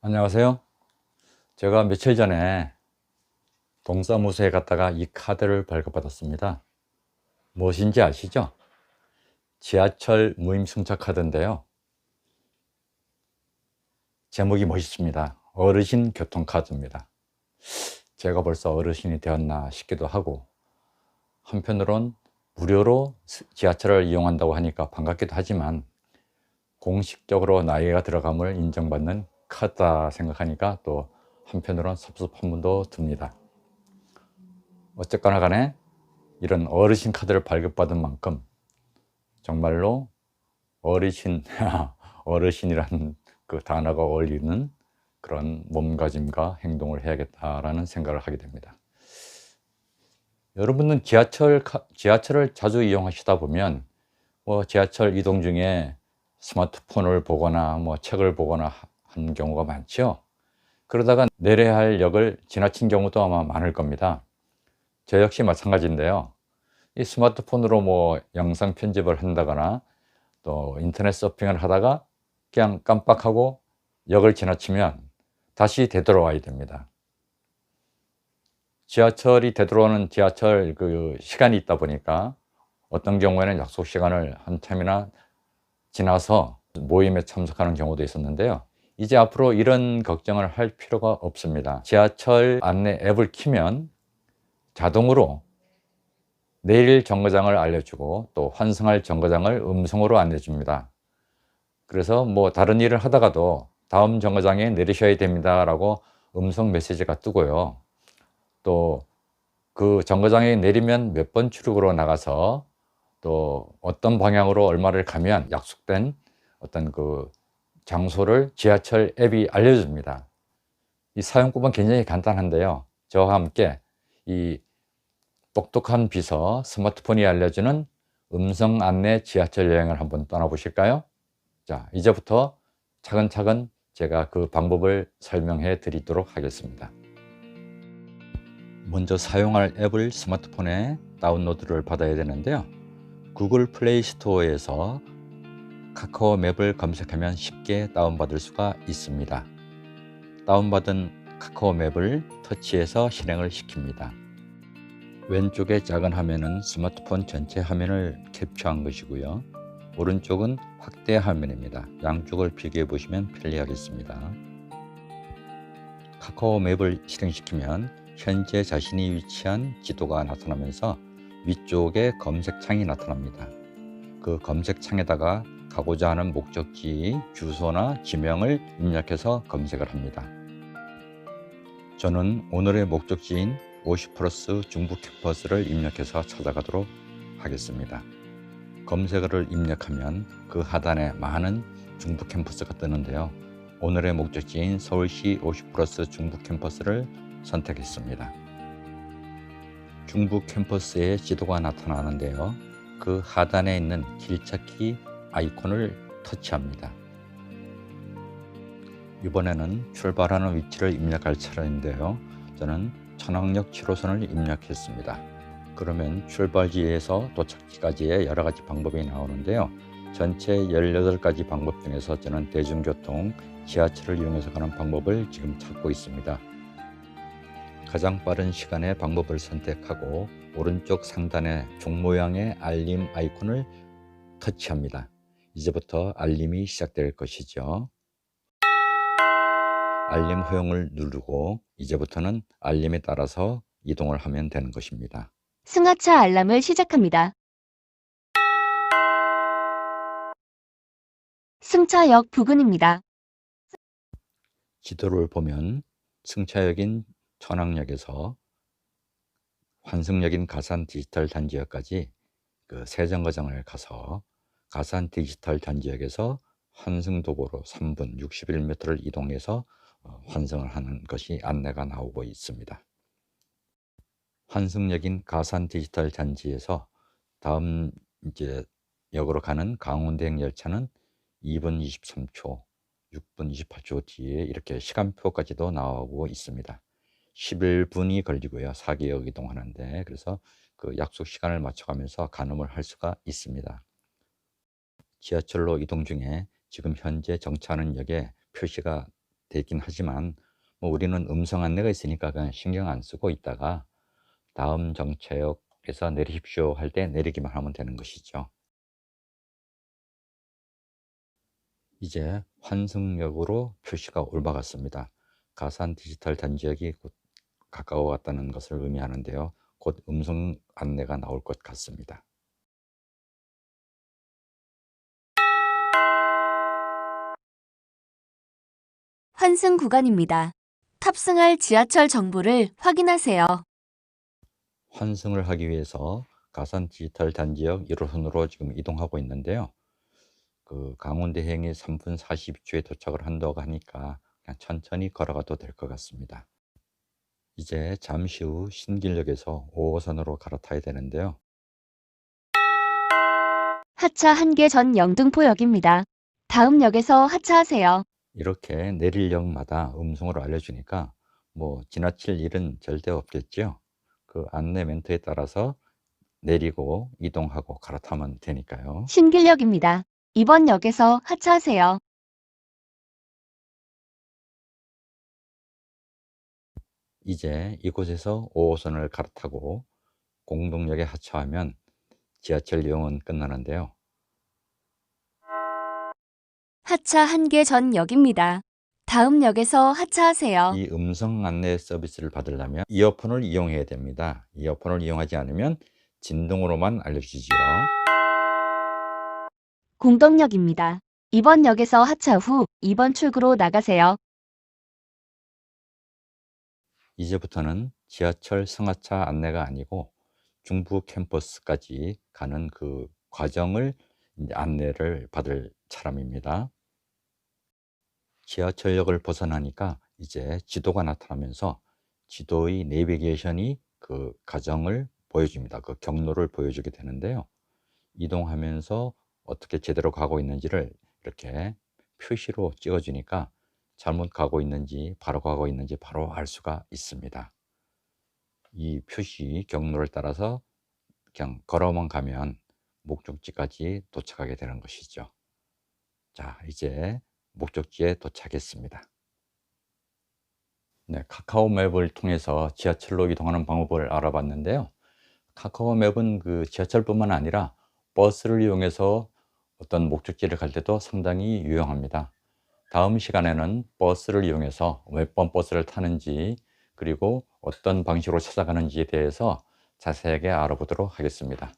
안녕하세요. 제가 며칠 전에 동사무소에 갔다가 이 카드를 발급받았습니다. 무엇인지 아시죠? 지하철 무임승차 카드인데요. 제목이 멋있습니다. 어르신 교통카드입니다. 제가 벌써 어르신이 되었나 싶기도 하고 한편으론 무료로 지하철을 이용한다고 하니까 반갑기도 하지만 공식적으로 나이가 들어감을 인정받는 카드다 생각하니까 또 한편으로는 섭섭한 분도 듭니다. 어쨌거나 간에 이런 어르신 카드를 발급받은 만큼 정말로 어르신, 어르신이라는 그 단어가 어울리는 그런 몸가짐과 행동을 해야겠다라는 생각을 하게 됩니다. 여러분은 지하철, 지하철을 자주 이용하시다 보면 뭐 지하철 이동 중에 스마트폰을 보거나 뭐 책을 보거나 하는 경우가 많죠. 그러다가 내려야 할 역을 지나친 경우도 아마 많을 겁니다. 저 역시 마찬가지인데요. 이 스마트폰으로 뭐 영상 편집을 한다거나 또 인터넷 서핑을 하다가 그냥 깜빡하고 역을 지나치면 다시 되돌아와야 됩니다. 지하철이 되돌아오는 지하철 그 시간이 있다 보니까 어떤 경우에는 약속 시간을 한참이나 지나서 모임에 참석하는 경우도 있었는데요. 이제 앞으로 이런 걱정을 할 필요가 없습니다. 지하철 안내 앱을 키면 자동으로 내일 정거장을 알려주고 또 환승할 정거장을 음성으로 안내줍니다. 그래서 뭐 다른 일을 하다가도 다음 정거장에 내리셔야 됩니다 라고 음성 메시지가 뜨고요. 또 그 정거장에 내리면 몇 번 출구로 나가서 또 어떤 방향으로 얼마를 가면 약속된 어떤 그 장소를 지하철 앱이 알려줍니다. 이 사용법은 굉장히 간단한데요. 저와 함께 이 똑똑한 비서 스마트폰이 알려주는 음성 안내 지하철 여행을 한번 떠나보실까요? 자, 이제부터 차근차근 제가 그 방법을 설명해 드리도록 하겠습니다. 먼저 사용할 앱을 스마트폰에 다운로드를 받아야 되는데요. 구글 플레이 스토어에서 카카오 맵을 검색하면 쉽게 다운받을 수가 있습니다. 다운받은 카카오 맵을 터치해서 실행을 시킵니다. 왼쪽의 작은 화면은 스마트폰 전체 화면을 캡처한 것이고요. 오른쪽은 확대 화면입니다. 양쪽을 비교해 보시면 편리하겠습니다. 카카오 맵을 실행시키면 현재 자신이 위치한 지도가 나타나면서 위쪽에 검색창이 나타납니다. 그 검색창에다가 가고자 하는 목적지 주소나 지명을 입력해서 검색을 합니다. 저는 오늘의 목적지인 50 플러스 중부 캠퍼스를 입력해서 찾아가도록 하겠습니다. 검색어를 입력하면 그 하단에 많은 중부 캠퍼스가 뜨는데요. 오늘의 목적지인 서울시 50 플러스 중부 캠퍼스를 선택했습니다. 중부 캠퍼스의 지도가 나타나는데요. 그 하단에 있는 길찾기 아이콘을 터치합니다. 이번에는 출발하는 위치를 입력할 차례인데요. 저는 천왕역 7호선을 입력했습니다. 그러면 출발지에서 도착지까지의 여러 가지 방법이 나오는데요. 전체 18가지 방법 중에서 저는 대중교통, 지하철을 이용해서 가는 방법을 지금 찾고 있습니다. 가장 빠른 시간에 방법을 선택하고 오른쪽 상단에 종 모양의 알림 아이콘을 터치합니다. 이제부터 알림이 시작될 것이죠. 알림 허용을 누르고 이제부터는 알림에 따라서 이동을 하면 되는 것입니다. 승하차 알람을 시작합니다. 승차역 부근입니다. 지도를 보면 승차역인 천왕역에서 환승역인 가산 디지털 단지역까지 그 세정거장을 가서 가산 디지털 단지역에서 환승도보로 3분 61m를 이동해서 어, 환승을 하는 것이 안내가 나오고 있습니다. 환승역인 가산 디지털 단지에서 다음 이제 역으로 가는 강원대행 열차는 2분 23초, 6분 28초 뒤에 이렇게 시간표까지도 나오고 있습니다. 11분이 걸리고요. 4개역 이동하는데 그래서 그 약속 시간을 맞춰가면서 가늠을 할 수가 있습니다. 지하철로 이동 중에 지금 현재 정차하는 역에 표시가 되긴 하지만 뭐 우리는 음성 안내가 있으니까 그냥 신경 안 쓰고 있다가 다음 정차역에서 내리십시오 할 때 내리기만 하면 되는 것이죠. 이제 환승역으로 표시가 올라갔습니다. 가산 디지털 단지역이 곧 가까워갔다는 것을 의미하는데요. 곧 음성 안내가 나올 것 같습니다. 환승 구간입니다. 탑승할 지하철 정보를 확인하세요. 환승을 하기 위해서 가산 디지털 단지역 1호선으로 지금 이동하고 있는데요. 그 강원대행이 3분 42초에 도착을 한다고 하니까 그냥 천천히 걸어가도 될 것 같습니다. 이제 잠시 후 신길역에서 5호선으로 갈아타야 되는데요. 하차 한 개 전 영등포역입니다. 다음 역에서 하차하세요. 이렇게 내릴 역마다 음성으로 알려주니까 뭐 지나칠 일은 절대 없겠죠. 그 안내 멘트에 따라서 내리고 이동하고 갈아타면 되니까요. 신길역입니다. 이번 역에서 하차하세요. 이제 이곳에서 5호선을 갈아타고 공동역에 하차하면 지하철 이용은 끝나는데요. 하차 한 개 전 역입니다. 다음 역에서 하차하세요. 이 음성 안내 서비스를 받으려면 이어폰을 이용해야 됩니다. 이어폰을 이용하지 않으면 진동으로만 알려주지요. 공덕역입니다. 이번 역에서 하차 후 2번 출구로 나가세요. 이제부터는 지하철 승하차 안내가 아니고 중부 캠퍼스까지 가는 그 과정을 안내를 받을 차람입니다. 지하철역을 벗어나니까 이제 지도가 나타나면서 지도의 내비게이션이 그 과정을 보여줍니다. 그 경로를 보여주게 되는데요. 이동하면서 어떻게 제대로 가고 있는지를 이렇게 표시로 찍어주니까 잘못 가고 있는지 바로 가고 있는지 바로 알 수가 있습니다. 이 표시 경로를 따라서 그냥 걸어만 가면 목적지까지 도착하게 되는 것이죠. 자, 이제 목적지에 도착했습니다. 네, 카카오 맵을 통해서 지하철로 이동하는 방법을 알아봤는데요. 카카오 맵은 그 지하철뿐만 아니라 버스를 이용해서 어떤 목적지를 갈 때도 상당히 유용합니다. 다음 시간에는 버스를 이용해서 몇 번 버스를 타는지 그리고 어떤 방식으로 찾아가는지에 대해서 자세하게 알아보도록 하겠습니다.